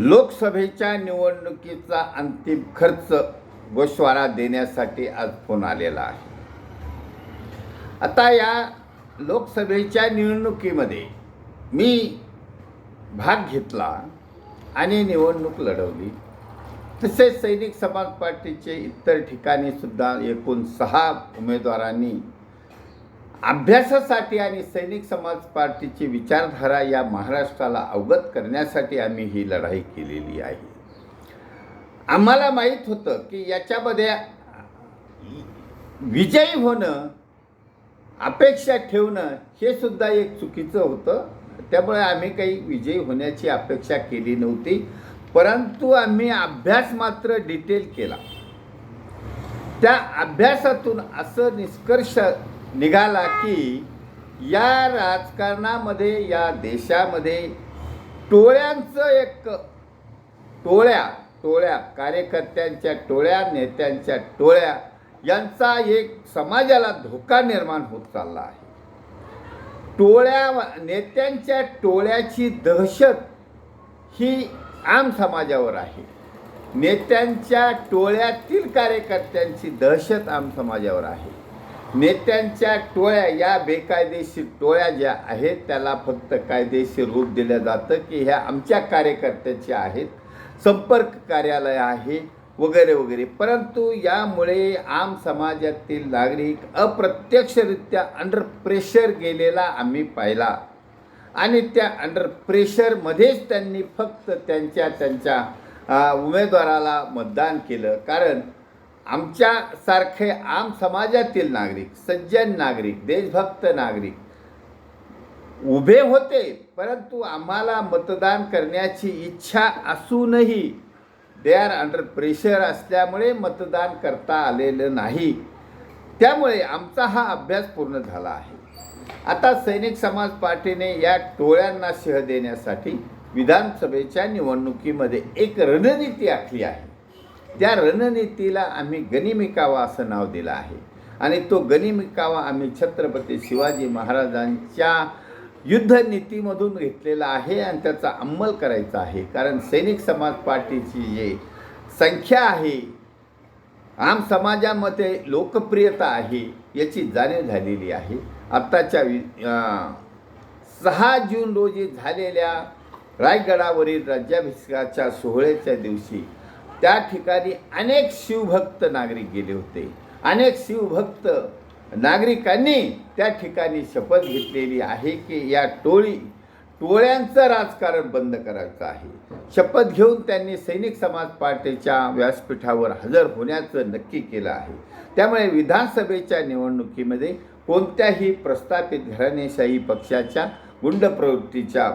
लोकसभेच्या निवडणुकीचा अंतिम खर्च गोश्वारा देण्यासाठी आज फोन आलेला आहे. आता या लोकसभेच्या निवडणुकीमध्ये मी भाग घेतला आणि निवडणूक लढवली. तसेच सैनिक समाज पार्टीचे इतर ठिकाणी सुद्धा एकूण सहा उमेदवारांनी अभ्यासासाठी आणि सैनिक समाज पार्टीची विचारधारा या महाराष्ट्राला अवगत करण्यासाठी आम्ही ही लढाई केलेली आहे. आम्हाला माहीत होतं की याच्यामध्ये विजयी होणं अपेक्षा ठेवणं हे सुद्धा एक चुकीचं होतं. त्यामुळे आम्ही काही विजयी होण्याची अपेक्षा केली नव्हती. परंतु आम्ही अभ्यास मात्र डिटेल केला. त्या अभ्यासातून असं निष्कर्ष निघाला की या राजकारणामध्ये या देशामध्ये टोळ्यांचं एक टोळ्या टोळ्या कार्यकर्त्यांच्या टोळ्या नेत्यांच्या टोळ्या यांचा एक समाजाला धोका निर्माण होत चालला आहे. टोळ्या नेत्यांच्या टोळ्याची दहशत ही आम समाजावर आहे. नेत्यांच्या टोळ्यातील कार्यकर्त्यांची दहशत आम समाजावर आहे. नेत्यांच्या टोळ्या या बेकायदेशीर टोळ्या ज्या आहेत त्याला फक्त कायदेशीर रूप दिलं जातं की ह्या आमच्या कार्यकर्त्याच्या आहेत संपर्क कार्यालय आहे वगैरे वगैरे. परंतु यामुळे आम समाजातील नागरिक अप्रत्यक्षरित्या अंडर प्रेशर गेलेला आम्ही पाहिला. आणि त्या अंडर प्रेशरमध्येच त्यांनी फक्त त्यांच्या त्यांच्या उमेदवाराला मतदान केलं. कारण आमच्यासारखे आम समाजातील नागरिक सज्जन नागरिक देशभक्त नागरिक उभे होते परंतु आम्हाला मतदान करण्याची इच्छा असूनही दे आर अंडर प्रेशर असल्यामुळे मतदान करता आलेलं नाही. त्यामुळे आमचा हा अभ्यास पूर्ण झाला आहे. आता सैनिक समाज पार्टीने या टोळ्यांना शह देण्यासाठी विधानसभेच्या निवडणुकीमध्ये एक रणनीती आखली आहे. त्या रणनीतीला आम्ही गनिमिकावा असं नाव दिलं आहे. आणि तो गनिमिकावा आम्ही छत्रपती शिवाजी महाराजांच्या युद्धनीतीमधून घेतलेला आहे आणि त्याचा अंमल करायचा आहे. कारण सैनिक समाज पार्टीची जे संख्या आहे आम समाजामध्ये लोकप्रियता आहे याची जाणीव झालेली आहे. आत्ताच्या वि सहा जून रोजी झालेल्या रायगडावरील राज्याभिषेकाच्या सोहळ्याच्या दिवशी त्या ठिकाणी अनेक शिवभक्त नागरिक गेले होते. अनेक शिवभक्त नागरिकांनी त्या ठिकाणी शपथ घेतलेली आहे की या टोळी टोळ्यांचं राजकारण बंद करायचं आहे. शपथ घेऊन त्यांनी सैनिक समाज पार्टीच्या व्यासपीठावर हजर होण्याचं नक्की केलं आहे. त्यामुळे विधानसभेच्या निवडणुकीमध्ये कोणत्याही प्रस्थापित घराणेशाही पक्षाच्या गुंड प्रवृत्तीच्या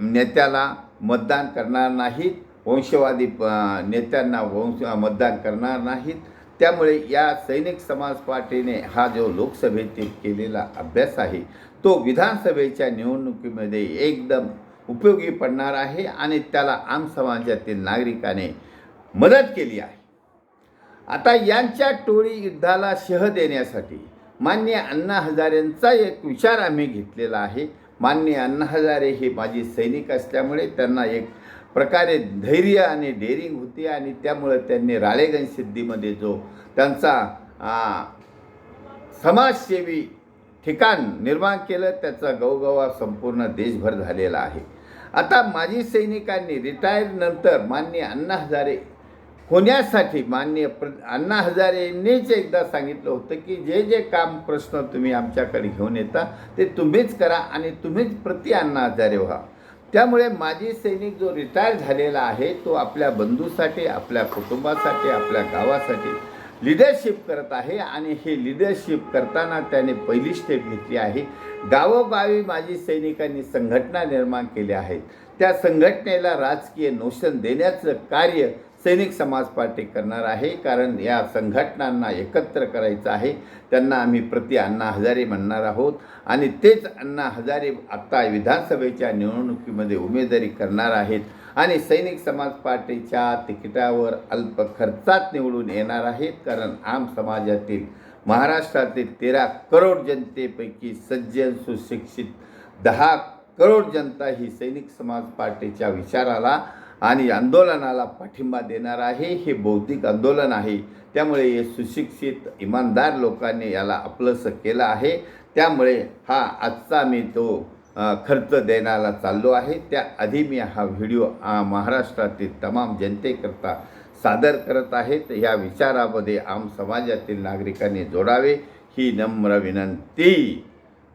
नेत्याला मतदान करणार नाहीत. वंशवादी नेत्यांना वंश मतदान करणार नाहीत. त्यामुळे या सैनिक समाज पार्टीने हा जो लोकसभेतील केलेला अभ्यास आहे तो विधानसभेच्या निवडणुकीमध्ये एकदम उपयोगी पडणार आहे आणि त्याला आम समाजातील नागरिकाने मदत केली आहे. आता यांच्या टोळी युद्धाला शह देण्यासाठी मान्य अण्णा हजारेंचा एक विचार आम्ही घेतलेला आहे. मान्य अण्णा हजारे हे माजी सैनिक असल्यामुळे त्यांना एक प्रकारे धैर्य आणि डेअरिंग होती आणि त्यामुळे त्यांनी राळेगण सिद्धीमध्ये जो त्यांचा समाजसेवी ठिकाण निर्माण केलं त्याचा गवगवा संपूर्ण देशभर झालेला आहे. आता माजी सैनिकांनी रिटायरनंतर मान्य अण्णा हजारे होण्यासाठी मान्य प्र अण्णा हजारेंनीच एकदा सांगितलं होतं की जे जे काम प्रश्न तुम्ही आमच्याकडे घेऊन येता ते तुम्हीच करा आणि तुम्हीच प्रति अण्णा हजारे व्हा. त्यामुळे माजी सैनिक जो रिटायर झालेला आहे तो आपल्या बंधूसाठी आपल्या कुटुंबासाठी आपल्या गावासाठी लिडरशिप करत आहे आणि हे लिडरशिप करताना त्याने पहिली स्टेप घेतली आहे. गावोगावी माजी सैनिकांनी संघटना निर्माण केल्या आहेत. त्या संघटनेला राजकीय नोशन देण्याचं कार्य सैनिक समाज पार्टी करणार आहे कारण या संघटनांना एकत्र करायचं आहे. त्यांना आम्ही प्रति अण्णा हजारे म्हणणार आहोत. आणि तेच अण्णा हजारे आत्ता विधानसभेच्या निवडणुकीमध्ये उमेदवारी करणार आहेत. आणि सैनिक समाज पार्टीच्या तिकिटावर अल्प खर्चात निवडून येणार आहेत कारण आम समाजातील महाराष्ट्रातील तेरा करोड जनतेपैकी सज्जन सुशिक्षित दहा करोड जनता ही सैनिक समाज पार्टीच्या विचाराला आणि आंदोलनाला पाठिंबा देणार आहे हे बौद्धिक आंदोलन आहे. त्यामुळे हे सुशिक्षित इमानदार लोकांनी याला आपलंसं केलं आहे. त्यामुळे हा आजचा मी तो खर्च देण्याला चाललो आहे. त्याआधी मी हा व्हिडिओ महाराष्ट्रातील तमाम जनतेकरता सादर करत आहेत या विचारामध्ये आम समाजातील नागरिकांनी जोडावे. ही नम्र विनंती.